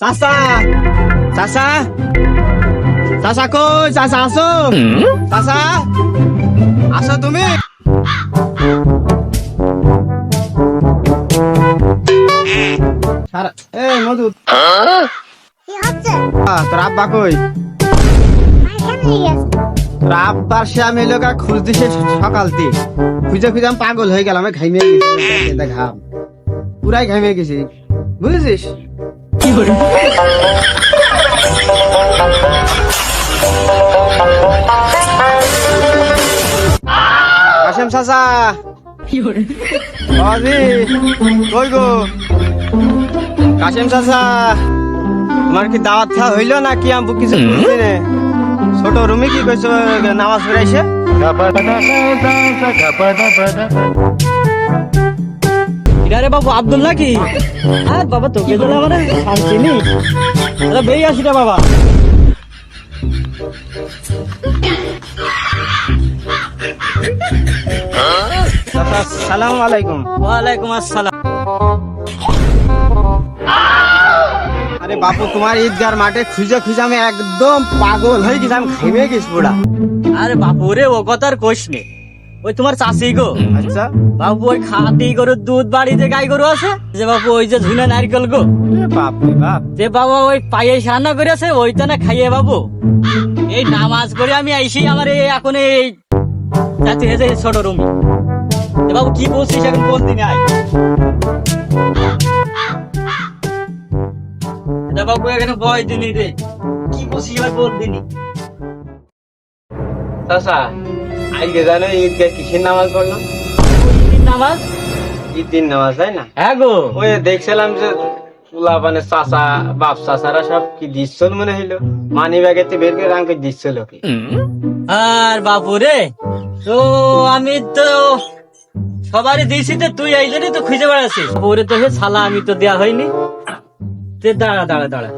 চাচা চাচা চাচা কই চাচা আসো চাচা আসো তুমি এই মধু তোর আব্বা কই? তোর আব্বার সে আমি লোকা খুঁজ দিছে সকাল দিয়ে খুঁজে খুঁজে আমি পাগল হয়ে গেলাম ঘাইমে গেছি। ঘাম। পুরাই ঘাইমে গেছি। বুঝেছিস? কাশেম চাচা। বাবাজি কই গো? কাশেম চাচা তোমার কি দাওয়াত খাওয়া হইল না কি আমি কিছু বুঝছি না? ছোট রুমি কি কইছো নামাজ পড়াইছে? বাবু আব্দুল নাকি? আর বাবা তোকে তো আরে বেই আসি রে বাবা। সালাম আলাইকুম। ওয়ালাইকুম আসসালাম। আরে বাপু তোমার ঈদগার মাঠে খুঁজে খুঁজে আমি একদম পাগল হয়ে গেছি আমি ঘেমে গেছি পুরা। আরে বাপু রে ও কথার কোষ নে। ওই তোমার চাষি গো। আচ্ছা। বাবু ওই খাতি গরুর দুধ বাড়িতে গাই গরু আছে যে বাবু ওই যে ঝুলে নারকেল গো। এ বাপ বাপ। যে বাবা ওই পায়ে রান্না করেছে ওইটা না খাইয়ে বাবু। এই নামাজ করে আমি আইসি আমার এই এখন এই হেসে ছোট রুম। বাবু কি বলছিস এখন কোন দিনে আয়? বাবু এখানে বয় দিনি রে। কি বলছিস এবার বল দিনি চাচা আজকে জানো ঈদগাহ কিসের নামাজ পড়লাম? নামাজ? ঈদ দিন নামাজ তাই না? হ্যাঁ গো। ওই দেখছিলাম যে পুলা মানে চাচা বাপ চাচারা সব কি দিচ্ছিল মনে হইল। মানি ব্যাগেতে বের করে রাঙ্কে দিচ্ছিল কি আর বাপু রে তো আমি তো সবারই দিয়েছি তো তুই এই জন্যই তো খুঁজে বেড়াচ্ছিস। বাপুরে তো হে শালা আমি তো দেয়া হয়নি। তে দাঁড়া দাঁড়া দাঁড়া।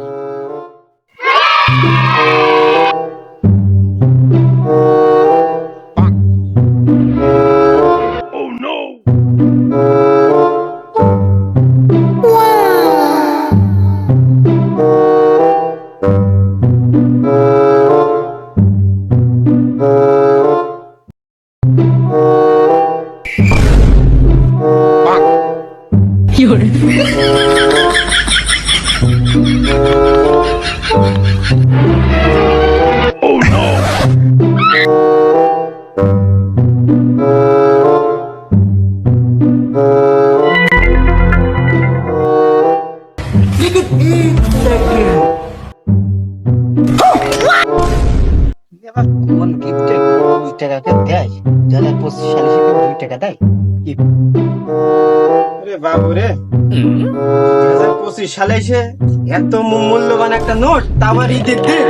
এবার কোন গিফটে দুই টাকা করে দেয় যারা পঁচিশ সালে সে দুই টাকা দেয় রে বাবু রে। পঁচিশ সালে এসে এত মূল্যবান একটা নোট তা আমার ঈদের দিন।